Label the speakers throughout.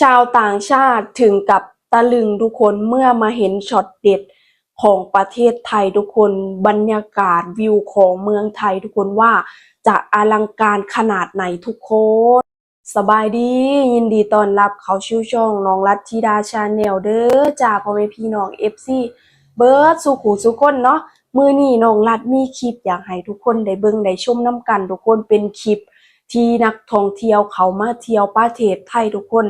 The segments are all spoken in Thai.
Speaker 1: ชาวต่างชาติถึงกับตะลึงทุกคนเมื่อมาเห็นช็อตเด็ดของประเทศไทยทุกคนบรรยากาศวิวของเมืองไทยทุกคนว่าจะอลังการขนาดไหนทุกคน สบายดี ยินดีต้อนรับเขาชื่อช่องน้องรัตธิดาชาแนลเด้อจากพ่อแม่พี่น้อง FC เบิร์ดสุขุสุคนเนาะมือนี้น้องรัดมีคลิปอยากให้ทุกคนได้เบิ่งได้ชมน้ำกันทุกคนเป็นคลิปที่นักท่องเที่ยวเขามาเที่ยวประเทศไทยทุกคน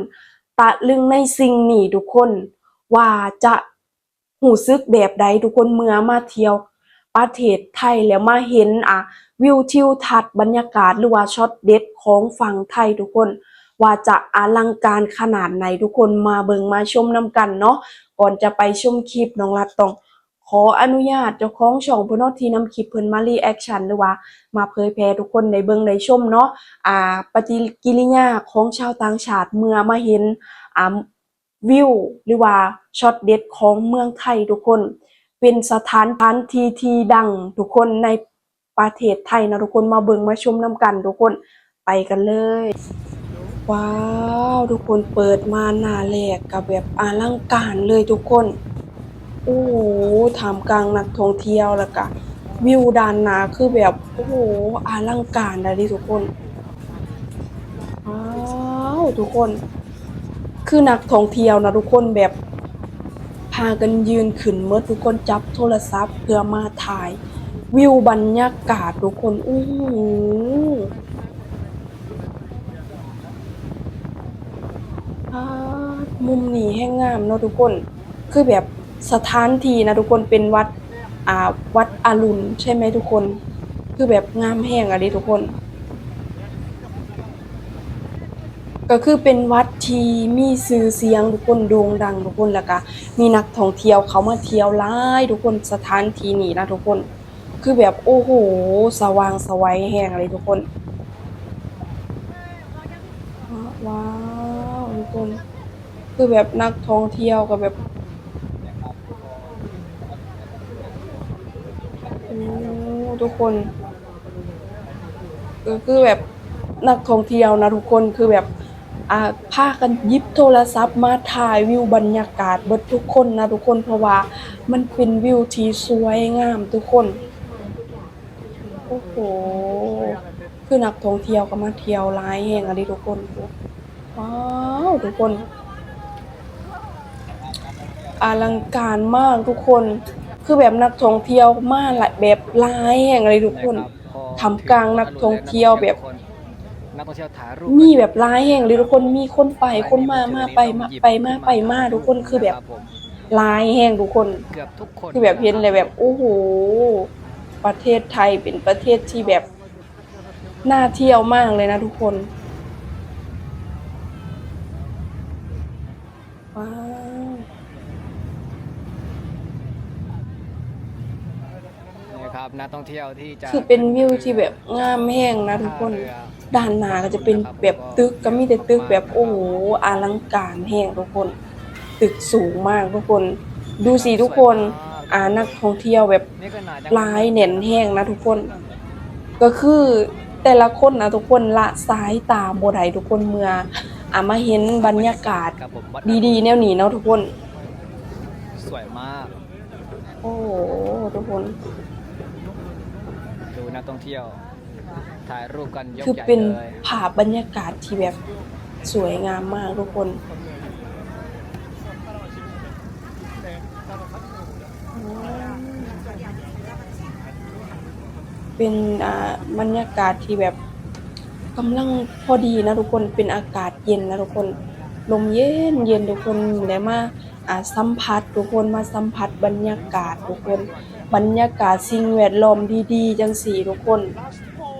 Speaker 1: ตะลึงในสิ่งนี้ทุกคน ว่าจะหูซึกแบบใดทุกคนเมื่อมาเที่ยว ประเทศไทยแล้วมาเห็นอะวิวทิวทัศน์บรรยากาศหรือว่าช็อตเด็ดของฝั่งไทยทุกคน ว่าจะอลังการขนาดไหนทุกคนมาเบิงมาชมน้ำกันเนาะก่อนจะไปชมคลิปน้องรัดต้อง ขออนุญาตเจ้าของช่องเพิ่นเนาะที่นำคลิปเพิ่นมารีแอคชั่นหรือว่า มาเผยแพร่ทุกคนได้เบิ่งได้ชมเนาะอ่าปฏิกิริยาของชาวต่างชาติเมื่อมาเห็นอ่าวิวหรือว่าช็อตเด็ดของเมืองไทยทุกคน เป็นสถานพันที่ที่ดังทุกคนในประเทศไทยนะทุกคนมาเบิ่งมาชมน้ำกันทุกคนไปกันเลย ว้าว ทุกคนเปิดมาหน้าแรกกับแบบอลังการเลยทุกคน โอ้โหท่ามกลางนักท่องเที่ยวแล้วก็วิวด้านนาคือแบบ โอ้โหอลังการเลยดิทุกคนว้าวทุกคน คือนักท่องเที่ยวนะทุกคนแบบพากันยืนขึ้นเมื่อทุกคนจับโทรศัพท์เพื่อมาถ่าย วิวบรรยากาศทุกคนอู้หูมุมนี้แห้งงามเนาะทุกคน คือแบบ สถานที่นะทุกคนเป็นวัดอ่าวัดอรุณใช่ไหมทุกคน คือแบบงามแห้งอะดิทุกคน ก็คือเป็นวัดที่มีชื่อเสียงทุกคนโด่งดังทุกคนแล้วก็มีนักท่องเที่ยวเขามาเที่ยวหลายทุกคนสถานที่นี้นะทุกคน คือแบบโอ้โห สว่างสวัยแห้งเลยทุกคนว้าวทุกคน คือแบบนักท่องเที่ยวกับแบบโอ้ ทุกคนคือแบบนักท่องเที่ยวนะทุกคนคือแบบอ่าพากันยิบโทรศัพท์มาถ่ายวิวบรรยากาศเบิดทุกคนนะทุกคนเพราะว่ามันเป็นวิวที่สวยงามทุกคนโอ้โหคือนักท่องเที่ยวก็มาเที่ยวหลายแห่งอะดิทุกคนว้าวทุกคน อลังการมากทุกคน คือแบบนักท่องเที่ยวมาหลายแบบหลายแห่งเลยทุกคน ทำกลางนักท่องเที่ยวแบบ
Speaker 2: นักท่องเที่ยวถ่ายรูป
Speaker 1: มีแบบหลายแห่งเลยทุกคนมีคนไปคนมามาไปมาไปมาไปมาทุกคนคือแบบ
Speaker 2: ผม
Speaker 1: หลายแห่งทุกคน
Speaker 2: เกือบทุกคน
Speaker 1: คือแบบเห็นเลยแบบโอ้โหประเทศไทยเป็นประเทศที่แบบน่าเที่ยวมากเลยนะทุกคนว้าว
Speaker 2: นะค รับนักท่องเที่ยวที่จะ
Speaker 1: คือเป็นวิวที่แบบงามแห้งนะทุกคน ด้านหน้าก็จะเป็นแบบตึกก็มีแต่ตึกแบบโอ้โหอลังการแห้งทุกคน ตึกสูงมากทุกคน ดูสิทุกคนอ่านักท่องเที่ยวแบบ
Speaker 2: นี่ก็น่าจะ
Speaker 1: หลายแน่นแห้งนะทุกคน ก็คือแต่ละคนนะทุกคนละสายตาบ่ได้ทุกคนเมื่ออ่ามาเห็นบรรยากาศ
Speaker 2: ครับผมวั
Speaker 1: ดีๆ แนวนี้เนาะทุกคน
Speaker 2: สวยมาก
Speaker 1: โอ้โหทุกคน
Speaker 2: ดู นักท่องเที่ยว ถ่ายรูปกันยก
Speaker 1: คือ
Speaker 2: ใหญ่
Speaker 1: เป็น
Speaker 2: เลย
Speaker 1: ภาพบรรยากาศที่แบบสวยงามมากทุกคนเป็นอ่าบรรยากาศที่แบบกำลังพอดีนะทุกคนเป็นอากาศเย็นนะทุกคนลมเย็นเย็นทุกคนแล้วมาอ่าสัมผัสทุกคนมาสัมผัสบรรยากาศทุกคน บรรยากาศสิ่งแวดล้อมดีๆ จังสีทุกคน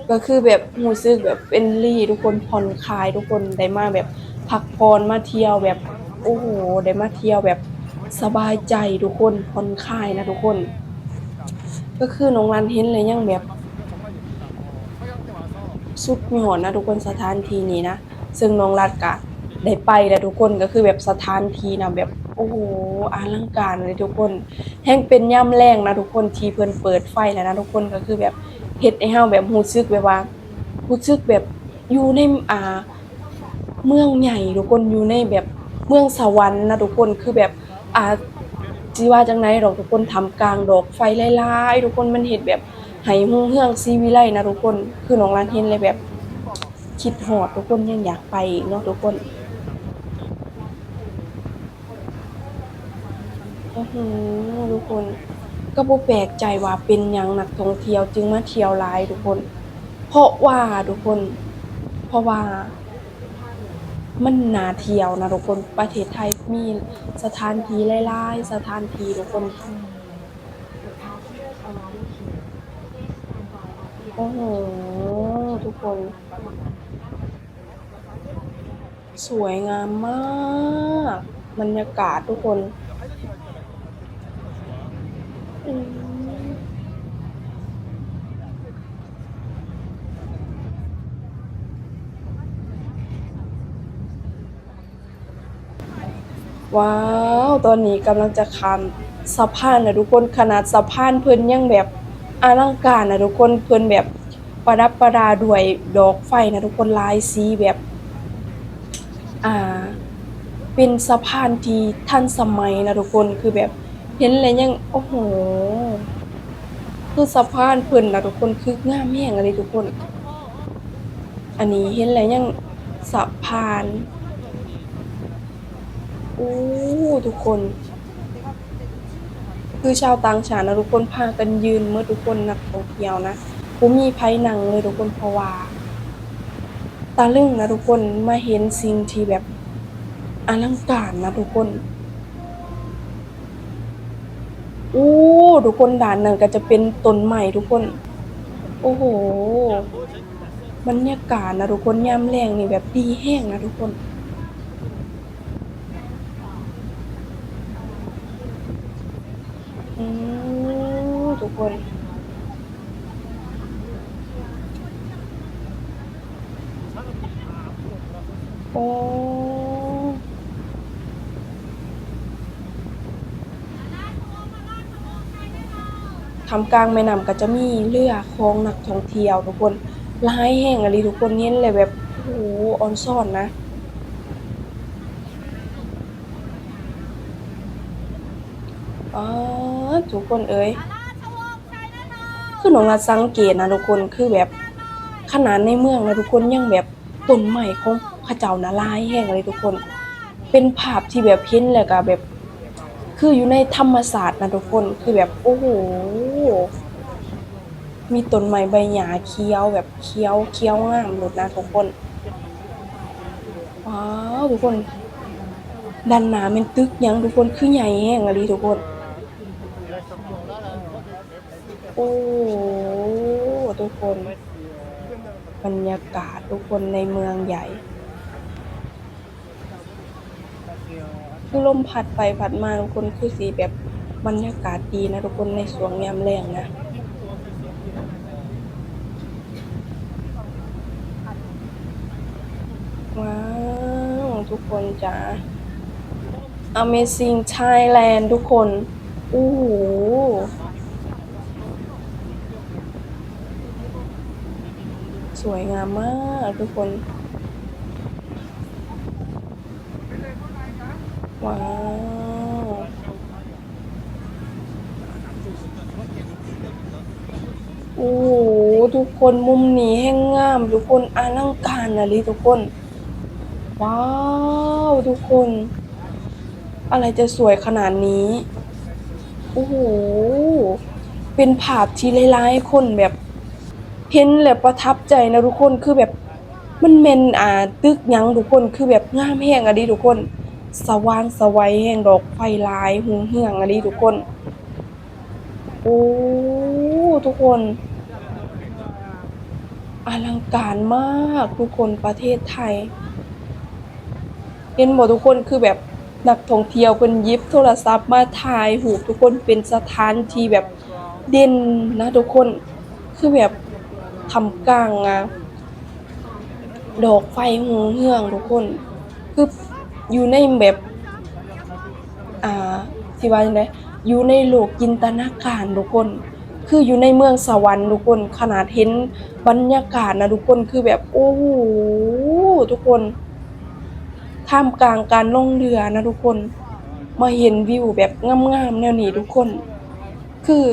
Speaker 1: ก็คือแบบรู้สึกแบบเป็นรี่ทุกคนผ่อนคลายทุกคนได้มาแบบพักผ่อนมาเที่ยวแบบโอ้โหได้มาเที่ยวแบบสบายใจทุกคนผ่อนคลายนะทุกคน ก็คือน้องรันเห็นเลยยังแบบสุดยอดนะทุกคนสถานที่นี้นะ ซึ่งน้องรัดกะได้ไปแล้วทุกคนก็คือแบบสถานที่นะแบบ โอ้โหอลังการเลยทุกคนแห่งเป็นย่ำแรงนะทุกคนทีเพิ่นเปิดไฟแล้วนะทุกคนก็คือแบบเฮ็ดให้เฮาแบบรู้สึกแบบว่ารู้สึกแบบอยู่ในอ่าเมืองใหญ่ทุกคนอยู่ในแบบเมืองสวรรค์นะทุกคนคือแบบอ่าจีว่าจังไหนดอกทุกคนทำกลางดอกไฟหลายๆทุกคนมันเห็นแบบไหหุ่งเฮืองซีวิไลนะทุกคนคือน้องร้านเห็นเลยแบบคิดหอดทุกคนยังอยากไปเนาะทุกคน อื้อหือทุกคน ก็บ่แปลกใจว่าเป็นหยังนักท่องเที่ยวจึงมาเที่ยวหลายทุกคน เพราะว่าทุกคน เพราะว่า มันน่าเที่ยวนะทุกคน ประเทศไทยมีสถานที่หลายๆสถานที่ทุกคน โอ้โห ทุกคน สวยงามมาก บรรยากาศทุกคน ว้าว ตอนนี้กำลังจะข้ามสะพานนะทุกคนขนาดสะพานเพิ่นยังแบบอลังการนะทุกคนเพิ่นแบบประดับประดาด้วยดอกไฟนะทุกคนลายสีแบบอ่าเป็นสะพานที่ทันสมัยนะทุกคนคือแบบ เห็นแล้วยัง โอ้โห คือสะพานเพิ่นนะทุกคนคืองามแฮงอะไรทุกคน อันนี้เห็นแล้วยังสะพานอู้ทุกคน คือชาวต่างชาตินะทุกคนพากันยืนเมื่อทุกคนนักท่องเที่ยวนะบ่มีไผนั่งเลยทุกคนเพราะว่าตาลึงนะทุกคนมาเห็นสิ่งที่แบบอลังการนะทุกคน อู้ทุกคนด่านนั้นก็จะเป็นต้นใหม่ทุกคน โอ้โหบรรยากาศนะทุกคนยามแรงนี่แบบดีแห้งนะทุกคนอืมทุกคน โอ้ ทำกลางแม่น้ำก็จะมีเรือของนักท่องเที่ยวทุกคนหลายแห่งอะไรทุกคนเน้นเลยแบบโอ้โหออนซ่อนนะอ๋อทุกคนเอ้ยคือน้องรัดสังเกตนะทุกคนคือแบบขนาดในเมืองนะทุกคนยังแบบต้นไม้ของเขาเจ้านะหลายแห่งเลยทุกคน เป็นภาพที่แบบเห็นแล้วก็แบบ คืออยู่ในธรรมศาสตร์นะทุกคนคือแบบโอ้โหมีต้นไม้ใบหญ้าเขียวแบบเขียวเขียวงามหมดนะทุกคนว้าวทุกคนด้านหน้าเป็นตึกยังทุกคนคือใหญ่แห้งอะลีทุกคน โอ้ทุกคนบรรยากาศทุกคนในเมืองใหญ่ คือลมพัดไปพัดมาทุกคนคือสีแบบบรรยากาศดีนะทุกคนในสวงยามแรงนะว้าวทุกคนจ้า Amazing Thailand ทุกคนอู้หูสวยงามมากทุกคน ว้าว โอ้โหทุกคนมุมนี้แห้งงาม ทุกคนอลังการนะลิทุกคน ว้าว ทุกคน อะไรจะสวยขนาดนี้ โอ้โห เป็นภาพที่หลายๆคนแบบเห็นแล้วประทับใจนะทุกคนคือแบบมันเมนอ่าตึกยังทุกคนคือแบบงามแห้งอะดิทุกคน สว่างสวัยแห่งดอกไฟลายหุงเหืองอะดิทุกคน โอ้ ทุกคนอลังการมากทุกคนประเทศไทย เห็นบ่ทุกคนคือแบบนักท่องเที่ยวเพิ่นยิบโทรศัพท์มาถ่ายรูทุกคนเป็นสถานที่แบบเด่นนะทุกคนคือแบบทำกลางอะดอกไฟหุงเหืองทุกคน อยู่ในแบบอ่าที่ว่าจังไดอยู่ในโลกจินตนาการทุกคน คืออยู่ในเมืองสวรรค์ทุกคน ขนาดเห็นบรรยากาศนะทุกคนคือแบบโอ้โหทุกคนท่ามกลางการล่องเรือนะทุกคน มาเห็นวิวแบบงามๆแนวนี้ทุกคน คือ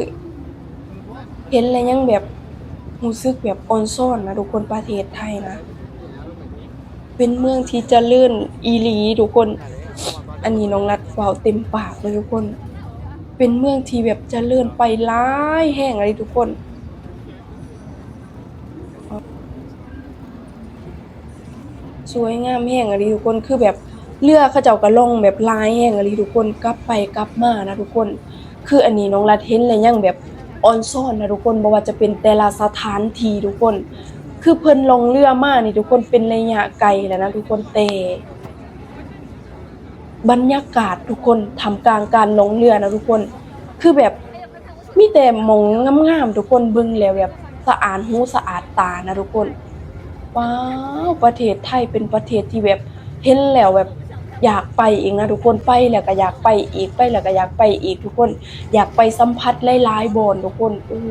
Speaker 1: เห็นแล้วยังแบบรู้สึกแบบออนซ่อนนะทุกคนประเทศไทยนะ เป็นเมืองที่เจริญอีหลีทุกคน อันนี้น้องรัดเว้าเต็มปากเลยทุกคน เป็นเมืองที่แบบเจริญไปหลายแห่งเลยทุกคนสวยงามแห่งอะไรทุกคนคือแบบเรือเขาเจ้าก็ล่องแบบลายแห่งอะไรทุกคนกลับไปกลับมานะทุกคน คืออันนี้น้องรัดเห็นแล้วยังแบบออนซ่อนนะทุกคนบ่ว่าจะเป็นแต่ละสถานที่ทุกคน คือเพิ่นลงเรือมากนี่ทุกคนเป็นระยะไกลแล้วนะทุกคนแต่บรรยากาศทุกคนทำกลางการลงเรือนะทุกคน คือแบบมีแต่มองงามๆทุกคนบิ่งแล้วแบบสะอาดหูสะอาดตานะทุกคนว้าวประเทศไทยเป็นประเทศที่แบบเห็นแล้วแบบอยากไปเองนะทุกคนไปแล้วก็อยากไปอีกไปแล้วก็อยากไปอีกทุกคน อยากไปสัมผัสหลายๆบอนทุกคนโอ้โห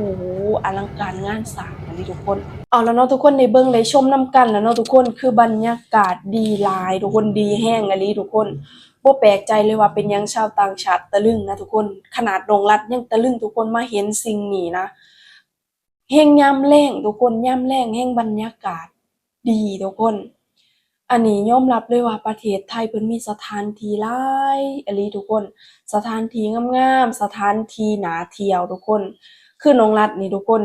Speaker 1: อลังการงานสร้าง นนี้ทุกคน เอาแล้วเนาะทุกคนในเบิ่งเลยชมน้ำกันแล้วเนาะทุกคนคือบรรยากาศดีลาย ทุกคนดีแห้งอันนี้ทุกคนบ่แปลกใจเลยว่าเป็นยังชาวต่างชาติตะลึงนะทุกคนขนาดดงรัฐยังตะลึงทุกคนมาเห็นสิ่งนี้นะแห้งยามแล้งทุกคนยามแล้งแห้งบรรยากาศดีทุกคน อันนี้ยอมรับเลยว่าประเทศไทยเพิ่นมีสถานที่หลายอหลีทุกคน สถานที่งามๆสถานที่น่าเที่ยวทุกคน คือนงรัฐนี่ทุกคน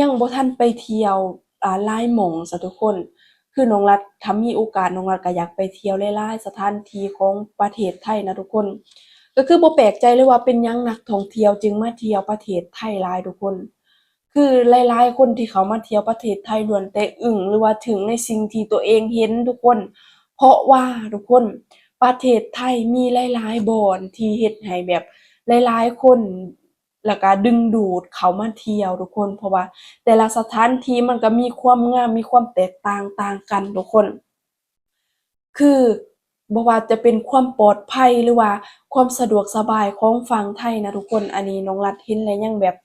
Speaker 1: ยังบ่ทันไปเที่ยวอ่าหลายหม้องซะทุกคน คือน้องรัฐถ้ามีโอกาสน้องรัฐก็อยากไปเที่ยวหลายๆสถานที่ของประเทศไทยนะทุกคน ก็คือบ่แปลกใจเลยว่าเป็นหยังนักท่องเที่ยวจึงมาเที่ยวประเทศไทยหลายทุกคน คือหลายๆคนที่เขามาเที่ยวประเทศไทยล้วนแต่อึ้งหรือว่าถึงในสิ่งที่ตัวเองเห็นทุกคน เพราะว่าทุกคนประเทศไทยมีหลายๆบ่อนที่เฮ็ดให้แบบหลายๆคน แล้วก็ดึงดูดเขามาเที่ยวทุกคน เพราะว่า แต่ละสถานที่มันก็มีความงามมีความแตกต่างต่างกันทุกคน คือบ่ว่าจะเป็นความปลอดภัยหรือว่า ความสะดวกสบายของฝั่งไทยนะทุกคนอันนี้น้องรัฐเห็นแล้วยังแบบ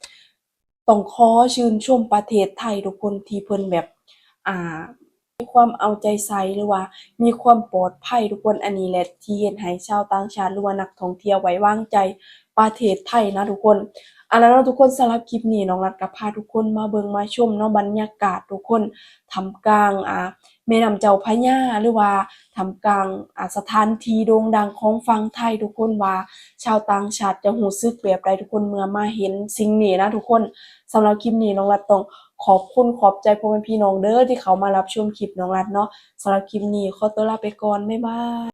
Speaker 1: ต้องขอชื่นชมประเทศไทยทุกคนที่เพิ่นแบบ อ่ามีความเอาใจใส่หรือว่า มีความปลอดภัยทุกคนอันนี้แหละที่เฮ็ดให้ชาวต่างชาติหรือว่านักท่องเที่ยวไว้วางใจ ประเทศไทยนะทุกคนอาล่ะเนะทุกคนสำหรับคลิปนี้น้องรัฐก็พาทุกคนมาเบิ่งมาชมเนาะบรรยากาศทุกคนท่ากลางอ่าแม่น้ำเจ้าพระยาหรือว่าท่ากลางอ่าสถานที่โด่งดังของฝั่งไทยทุกคนว่า ชาวต่างชาติจะรู้สึกแบบใดทุกคนเมื่อมาเห็นสิ่งนี้นะทุกคนสำหรับคลิปนี้น้องรัฐต้องขอบคุณขอบใจพ่อแม่พี่น้องเด้อที่เขามารับชมคลิปน้องรัฐเนาะสำหรับคลิปนี้ขอตัวลาไปก่อนบ๊ายบาย